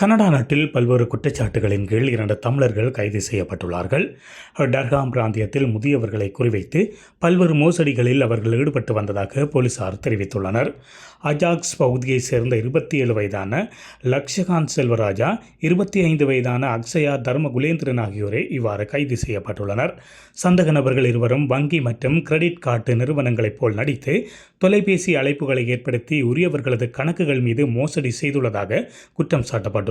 Canada நாட்டில் பல்வேறு குற்றச்சாட்டுகளின் கீழ் இரண்டு தமிழர்கள் கைது செய்யப்பட்டுள்ளார்கள். டர்ஹாம் பிராந்தியத்தில் முதியவர்களை குறிவைத்து பல்வேறு மோசடிகளில் அவர்கள் ஈடுபட்டு வந்ததாக போலீசார் தெரிவித்துள்ளனர். அஜாக்ஸ் பகுதியைச் சேர்ந்த இருபத்தி ஏழு வயதான லக்ஷகாந்த் செல்வராஜா இருபத்தி ஐந்து வயதான அக்ஷயா தர்மகுலேந்திரன் ஆகியோரே இவ்வாறு கைது செய்யப்பட்டுள்ளனர். சந்தக நபர்கள் இருவரும் வங்கி மற்றும் கிரெடிட் கார்டு நிறுவனங்களைப் போல் நடித்து தொலைபேசி அழைப்புகளை ஏற்படுத்தி உரியவர்களது கணக்குகள் மீது மோசடி செய்துள்ளதாக குற்றம் சாட்டப்பட்டுள்ளது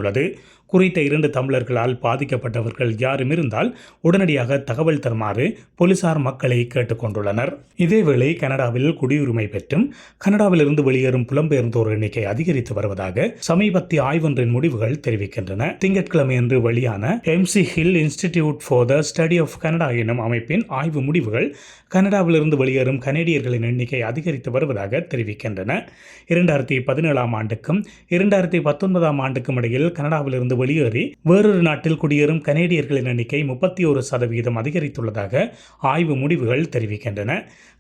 குறித்த இரண்டு தமிழர்களால் பாதிக்கப்பட்டவர்கள் யாரும் இருந்தால் உடனடியாக தகவல் தருமாறு போலீசார் மக்களை கேட்டுக்கொண்டுள்ளனர். இதேவேளை கனடாவில் குடியுரிமை பெற்றும் கனடாவிலிருந்து வெளியேறும் புலம்பெயர்ந்தோர் எண்ணிக்கை அதிகரித்து வருவதாக சமீபத்திய ஆய்வொன்றின் முடிவுகள் தெரிவிக்கின்றன. திங்கட்கிழமையன்று வெளியான McGill Institute for the Study of Canada எனும் அமைப்பின் ஆய்வு முடிவுகள் கனடாவிலிருந்து வெளியேறும் கனேடியர்களின் எண்ணிக்கை அதிகரித்து வருவதாக தெரிவிக்கின்றன. இரண்டாயிரத்தி பதினேழாம் ஆண்டுக்கும் இரண்டாயிரத்தி பத்தொன்பதாம் ஆண்டுக்கும் இடையில் கனடாவிலிருந்து வெளியேறி வேறொரு நாட்டில் குடியேறும் கனேடியர்களின் எண்ணிக்கை முப்பத்தி ஒரு சதவீதம் அதிகரித்துள்ளதாக ஆய்வு முடிவுகள் தெரிவிக்கின்றன.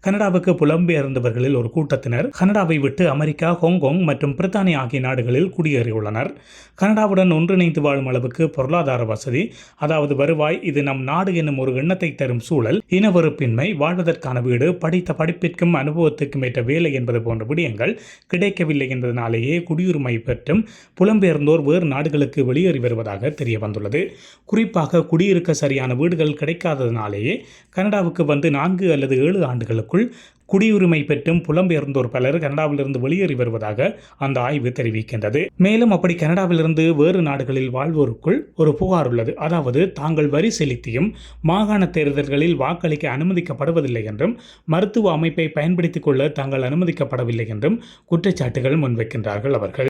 கனடாவுக்கு புலம்பெயர்ந்தவர்களில் ஒரு கூட்டத்தினர் கனடாவை விட்டு அமெரிக்கா ஹாங்காங் மற்றும் பிரித்தானியா ஆகிய நாடுகளில் குடியேறியுள்ளனர். கனடாவுடன் ஒன்றிணைந்து வாழும் அளவுக்கு பொருளாதார வசதி அதாவது வருவாய் இது நம் நாடு என்னும் ஒரு எண்ணத்தை தரும் சூழல் இனவெறுப்பின்மை வாழ்வதற்கான வீடு படித்த படிப்பிற்கும் அனுபவத்துக்கும் ஏற்ற வேலை என்பது போன்ற விடயங்கள் கிடைக்கவில்லை என்பதனாலேயே குடியுரிமை பெற்றும் புலம்பெயர்ந்தோர் வேறு நாடுகளுக்கு வெளியேறி வருவதாக தெரிய வந்துள்ளது குறிப்பாக குடியிருக்க சரியான வீடுகள் கிடைக்காததினாலேயே கனடாவுக்கு வந்து நான்கு அல்லது ஏழு ஆண்டுகளுக்குள் குடியுரிமை பெற்றும் புலம்பெயர்ந்தோர் பலர் கனடாவிலிருந்து வெளியேறி வருவதாக அந்த ஆய்வு தெரிவிக்கின்றது. மேலும் அப்படி கனடாவிலிருந்து வேறு நாடுகளில் வாழ்வோருக்குள் ஒரு புகார் உள்ளது. அதாவது தாங்கள் வரி செலுத்தியும் மாகாண தேர்தல்களில் வாக்களிக்க அனுமதிக்கப்படுவதில்லை என்றும் மருத்துவ அமைப்பை பயன்படுத்திக் கொள்ள தாங்கள் அனுமதிக்கப்படவில்லை என்றும் குற்றச்சாட்டுகள் முன்வைக்கின்றார்கள் அவர்கள்.